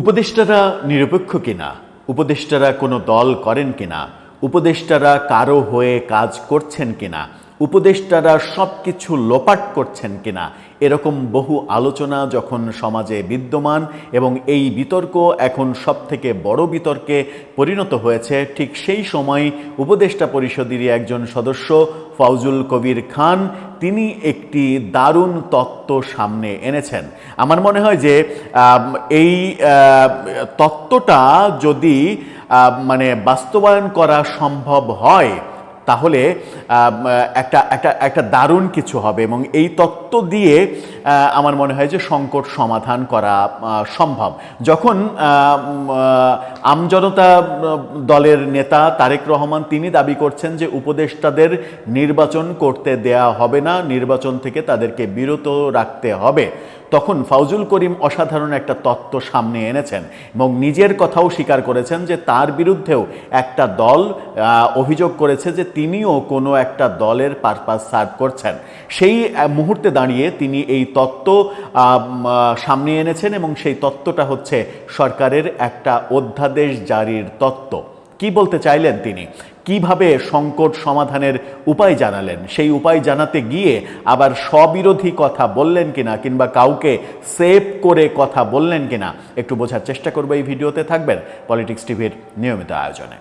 উপদেষ্টারা নিরপেক্ষ কিনা? উপদেষ্টারা কোনো দল করেন কিনা? উপদেষ্টারা কারও হয়ে কাজ করছেন কিনা? উপদেষ্টারা সব কিছু লোপাট করছেন কিনা? এরকম বহু আলোচনা যখন সমাজে বিদ্যমান এবং এই বিতর্ক এখন সব থেকে বড় বিতর্কে পরিণত হয়েছে, ঠিক সেই সময় উপদেষ্টা পরিষদেরই একজন সদস্য ফাউজুল কবির খান, তিনি একটি দারুণ তত্ত্ব সামনে এনেছেন। আমার মনে হয় যে এই তত্ত্বটা যদি মানে বাস্তবায়ন করা সম্ভব হয় তাহলে একটা একটা একটা দারুণ কিছু হবে এবং এই তত্ত্ব দিয়ে আমার মনে হয় যে সংকট সমাধান করা সম্ভব। যখন আমজনতা দলের নেতা তারেক রহমান তিনি দাবি করছেন যে উপদেষ্টাদের নির্বাচন করতে দেয়া হবে না, নির্বাচন থেকে তাদেরকে বিরত রাখতে হবে। তখন ফাউজুল করিম অসাধারণ একটা তত্ত্ব সামনে এনেছেন এবং নিজের কথাও স্বীকার করেছেন যে তার বিরুদ্ধেও একটা দল অভিযোগ করেছে যে তিনিও কোনো একটা দলের পারপাস সার্ভ করছেন। সেই মুহূর্তে দাঁড়িয়ে তিনি এই তত্ত্ব সামনে এনেছেন এবং সেই তত্ত্বটা হচ্ছে সরকারের একটা অধ্যাদেশ জারির তত্ত্ব। কি বলতে চাইলেন তিনি? কীভাবে সংকট সমাধানের উপায় জানালেন? সেই উপায় জানাতে গিয়ে আবার স্ববিরোধী কথা বললেন কিনা কিংবা কাউকে সেভ করে কথা বললেন কিনা একটু বোঝার চেষ্টা করব এই ভিডিওতে। থাকবেন পলিটিক্স টিভির নিয়মিত আয়োজনে।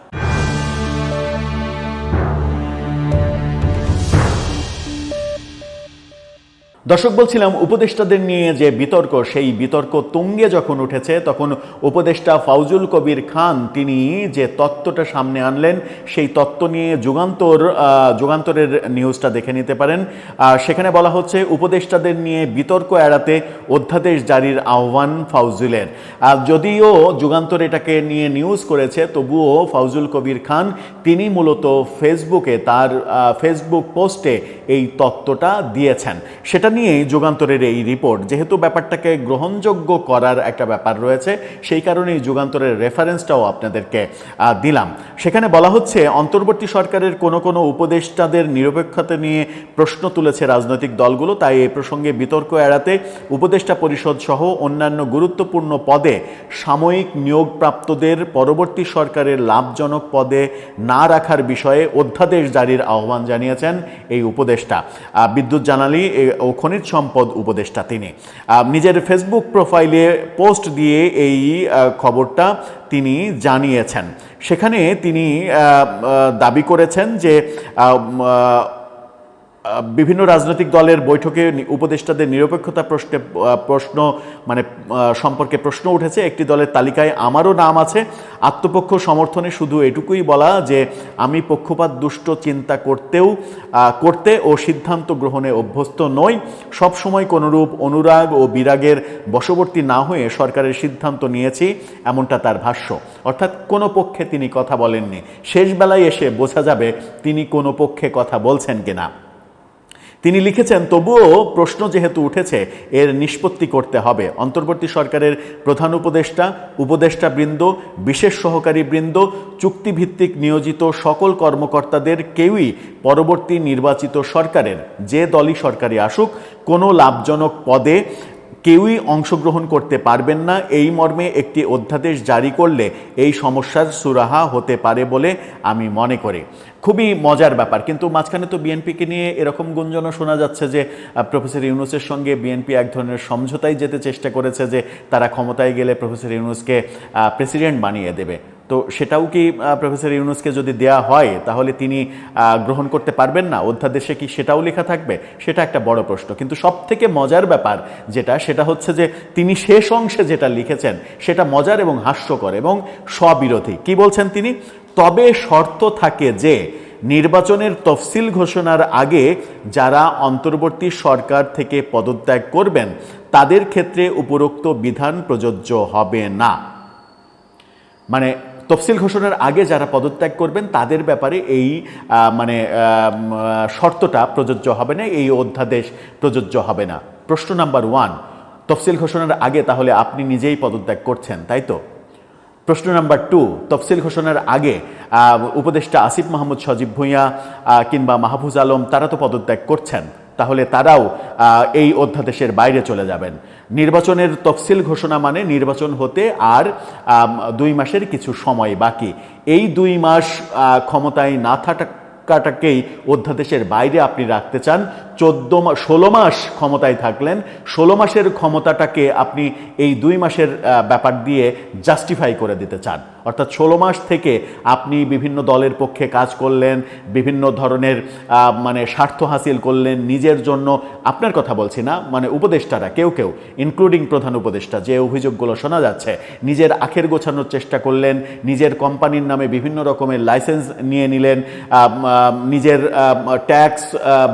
দর্শক, বলছিলাম, উপদেষ্টাদের নিয়ে যে বিতর্ক, সেই বিতর্ক তুঙ্গে যখন উঠেছে, তখন উপদেষ্টা ফাউজুল কবির খান, তিনি যে তত্ত্বটা সামনে আনলেন, সেই তত্ত্ব নিয়ে যুগান্তর যুগান্তরের নিউজটা দেখে নিতে পারেন। সেখানে বলা হচ্ছে, উপদেষ্টাদের নিয়ে বিতর্ক এড়াতে অধ্যাদেশ জারির আহ্বান ফাউজুলের। আর যদিও যুগান্তর এটাকে নিয়ে নিউজ করেছে, তবুও ফাউজুল কবির খান, তিনি মূলত ফেসবুকে তার ফেসবুক পোস্টে এই তত্ত্বটা দিয়েছেন। সেটা নিয়ে যুগান্তরের এই রিপোর্ট। যেহেতু ব্যাপারটাকে গ্রহণযোগ্য করার একটা ব্যাপার রয়েছে, সেই কারণেই যুগান্তরের রেফারেন্সটাও আপনাদেরকে দিলাম। সেখানে বলা হচ্ছে, অন্তর্বর্তী সরকারের কোনো কোনো উপদেষ্টাদের নিরপেক্ষতা নিয়ে প্রশ্ন তুলেছে রাজনৈতিক দলগুলো, তাই এই প্রসঙ্গে বিতর্ক এড়াতে উপদেষ্টা পরিষদ সহ অন্যান্য গুরুত্বপূর্ণ পদে সাময়িক নিয়োগপ্রাপ্তদের পরবর্তী সরকারের লাভজনক পদে না রাখার বিষয়ে অধ্যাদেশ জারির আহ্বান জানিয়েছেন এই উপদেষ্টা। বিদ্যুৎ জানালি ও খনিজ সম্পদ উপদেষ্টা তিনি। নিজের ফেসবুক প্রোফাইলে পোস্ট দিয়ে এই খবরটা তিনি জানিয়েছেন। সেখানে তিনি দাবি করেছেন যে বিভিন্ন রাজনৈতিক দলের বৈঠকে উপদেষ্টাদের নিরপেক্ষতা প্রশ্নে প্রশ্ন মানে সম্পর্কে প্রশ্ন উঠেছে। একটি দলের তালিকায় আমারও নাম আছে। আত্মপক্ষ সমর্থনে শুধু এটুকুই বলা যে, আমি পক্ষপাত, দুষ্ট চিন্তা করতেও করতে ও সিদ্ধান্ত গ্রহণে অভ্যস্ত নই। সবসময় কোনোরূপ অনুরাগ ও বিরাগের বশবর্তী না হয়ে সরকারের সিদ্ধান্ত নিয়েছি, এমনটা তার ভাষ্য। অর্থাৎ কোনো পক্ষে তিনি কথা বলেননি। শেষ বেলায় এসে বোঝা যাবে তিনি কোনো পক্ষে কথা বলছেন কিনা। তিনি লিখেছেন, তবুও প্রশ্ন যেহেতু উঠেছে, এর নিষ্পত্তি করতে হবে। অন্তর্বর্তী সরকারের প্রধান উপদেষ্টা উপদেষ্টা বৃন্দ, বিশেষ সহকারী বৃন্দ, চুক্তিভিত্তিক নিয়োজিত সকল কর্মকর্তাদের কেউই পরবর্তী নির্বাচিত সরকারের, যে দলই সরকারি আসুক, কোনো লাভজনক পদে কেউই অংশগ্রহণ করতে পারবেন না। এই মর্মে একটি অধ্যাদেশ জারি করলে এই সমস্যার সুরাহা হতে পারে বলে আমি মনে করি। খুবই মজার ব্যাপার। কিন্তু মাঝখানে তো বিএনপিকে নিয়ে এরকম গুঞ্জনও শোনা যাচ্ছে যে প্রফেসর ইউনুসের সঙ্গে বিএনপি এক ধরনের সমঝোতায় যেতে চেষ্টা করেছে যে, তারা ক্ষমতায় গেলে প্রফেসর ইউনুসকে প্রেসিডেন্ট বানিয়ে দেবে। তো সেটাও কি প্রফেসর ইউনুসকে যদি দেয়া হয়, তাহলে তিনি গ্রহণ করতে পারবেন না? অধ্যাদেশে কি সেটাও লেখা থাকবে? সেটা একটা বড় প্রশ্ন। কিন্তু সব থেকে মজার ব্যাপার যেটা, সেটা হচ্ছে যে, তিনি শেষ অংশে যেটা লিখেছেন, সেটা মজার এবং হাস্যকর এবং স্ববিরোধী। কি বলছেন তিনি? তবে শর্ত থাকে যে, নির্বাচনের তফসিল ঘোষণার আগে যারা অন্তর্বর্তী সরকার থেকে পদত্যাগ করবেন, তাদের ক্ষেত্রে উপরোক্ত বিধান প্রযোজ্য হবে না। মানে তফসিল ঘোষণার আগে যারা পদত্যাগ করবেন, তাদের ব্যাপারে এই মানে শর্তটা প্রযোজ্য হবে না, এই অধ্যাদেশ প্রযোজ্য হবে না। প্রশ্ন নাম্বার ওয়ান, তফসিল ঘোষণার আগে তাহলে আপনি নিজেই পদত্যাগ করছেন, তাই তো? প্রশ্ন নাম্বার টু তফসিল ঘোষণার আগে উপদেষ্টা আসিফ মাহমুদ সজীব ভূঁইয়া কিংবা মাহফুজ আলম, তারা তো পদত্যাগ করছেন। তাহলে তারাও এই অধ্যাদেশের বাইরে চলে যাবেন। নির্বাচনের তফসিল ঘোষণা মানে নির্বাচন হতে আর দুই মাসের কিছু সময় বাকি। এই দুই মাস ক্ষমতায় না থাকাটাকেই অধ্যাদেশের বাইরে আপনি রাখতে চান। চোদ্দ ষোলো মাস ক্ষমতায় থাকলেন। ষোলো মাসের ক্ষমতাটাকে আপনি এই দুই মাসের ব্যাপার দিয়ে জাস্টিফাই করে দিতে চান। অর্থাৎ ষোলো মাস থেকে আপনি বিভিন্ন দলের পক্ষে কাজ করলেন, বিভিন্ন ধরনের মানে স্বার্থ হাসিল করলেন, নিজের জন্য, আপনার কথা বলছি না মানে উপদেষ্টারা, কেউ কেউ ইনক্লুডিং প্রধান উপদেষ্টা, যে অভিযোগগুলো শোনা যাচ্ছে, নিজের আখের গোছানোর চেষ্টা করলেন, নিজের কোম্পানির নামে বিভিন্ন রকমের লাইসেন্স নিয়ে নিলেন নিজের ট্যাক্স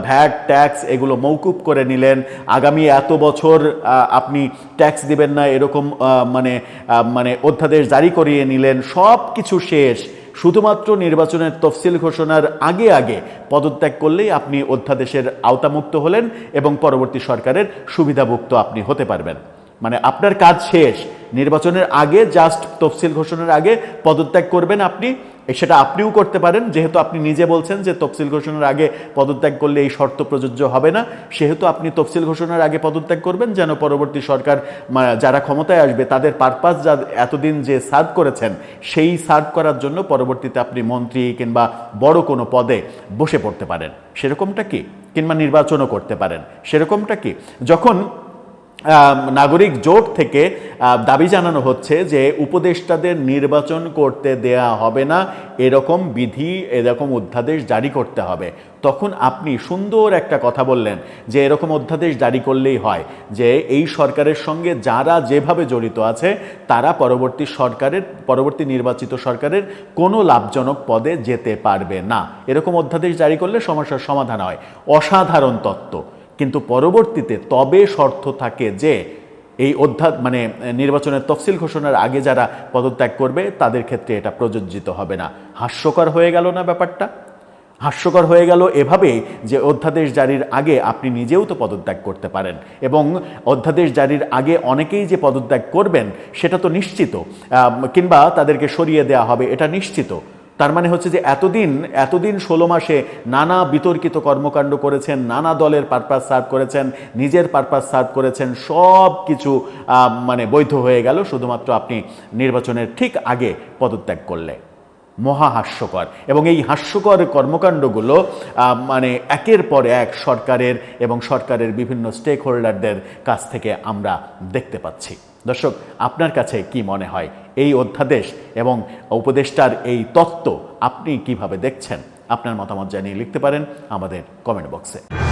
ভ্যাট ট্যাক্স এগুলো মৌকুব করে নিলেন। আগামী এত বছর আপনি ট্যাক্স দিবেন না, এরকম মানে মানে অধ্যাদেশ জারি করিয়ে নিলেন সব কিছু শেষ। শুধুমাত্র নির্বাচনের তফসিল ঘোষণার আগে আগে পদত্যাগ করলেই আপনি অধ্যাদেশের আওতামুক্ত হলেন এবং পরবর্তী সরকারের সুবিধাভুক্ত আপনি হতে পারবেন। মানে আপনার কাজ শেষ। নির্বাচনের আগে জাস্ট তফসিল ঘোষণার আগে পদত্যাগ করবেন আপনি। সেটা আপনিও করতে পারেন, যেহেতু আপনি নিজে বলছেন যে তফসিল ঘোষণার আগে পদত্যাগ করলে এই শর্ত প্রযোজ্য হবে না। সেহেতু আপনি তফসিল ঘোষণার আগে পদত্যাগ করবেন, যেন পরবর্তী সরকার যারা ক্ষমতায় আসবে, তাদের পারপাস যা এতদিন যে সার্ভ করেছেন, সেই সার্ভ করার জন্য পরবর্তীতে আপনি মন্ত্রী কিংবা বড় কোনো পদে বসে পড়তে পারেন। সেরকমটা কি? কিংবা নির্বাচনও করতে পারেন। সেরকমটা কি? যখন নাগরিক জোট থেকে দাবি জানানো হচ্ছে যে উপদেষ্টাদের নির্বাচন করতে দেয়া হবে না, এরকম বিধি, এরকম অধ্যাদেশ জারি করতে হবে। তখন আপনি সুন্দর একটা কথা বললেন যে এরকম অধ্যাদেশ জারি করলেই হয়, যে এই সরকারের সঙ্গে যারা যেভাবে জড়িত আছে, তারা পরবর্তী সরকারের, পরবর্তী নির্বাচিত সরকারের কোনো লাভজনক পদে যেতে পারবে না। এরকম অধ্যাদেশ জারি করলে সমস্যার সমাধান হয়। অসাধারণ তত্ত্ব। কিন্তু পরবর্তীতে তবে শর্ত থাকে যে এই অধ্যা মানে নির্বাচনের তফসিল ঘোষণার আগে যারা পদত্যাগ করবে, তাদের ক্ষেত্রে এটা প্রযোজ্যিত হবে না। হাস্যকর হয়ে গেল না ব্যাপারটা? হাস্যকর হয়ে গেল এভাবে যে অধ্যাদেশ জারির আগে আপনি নিজেও তো পদত্যাগ করতে পারেন এবং অধ্যাদেশ জারির আগে অনেকেই যে পদত্যাগ করবেন, সেটা তো নিশ্চিত। কিংবা তাদেরকে সরিয়ে দেওয়া হবে, এটা নিশ্চিত। তার মানে হচ্ছে যে এতদিন এতদিন ষোলো মাসে নানা বিতর্কিত কর্মকাণ্ড করেছেন, নানা দলের পারপাস সার্ভ করেছেন, নিজের পারপাস সার্ভ করেছেন, সব কিছু মানে বৈধ হয়ে গেল। শুধুমাত্র আপনি নির্বাচনের ঠিক আগে পদত্যাগ করলে। মহা হাস্যকর। এবং এই হাস্যকর কর্মকাণ্ডগুলো মানে একের পর এক সরকারের এবং সরকারের বিভিন্ন স্টেক হোল্ডারদের কাছ থেকে আমরা দেখতে পাচ্ছি। দর্শক, আপনার কাছে কি মনে হয়? এই অধ্যাদেশ এবং উপদেষ্টার এই তত্ত্ব আপনি কীভাবে দেখছেন? আপনার মতামত জানিয়ে লিখতে পারেন আমাদের কমেন্ট বক্সে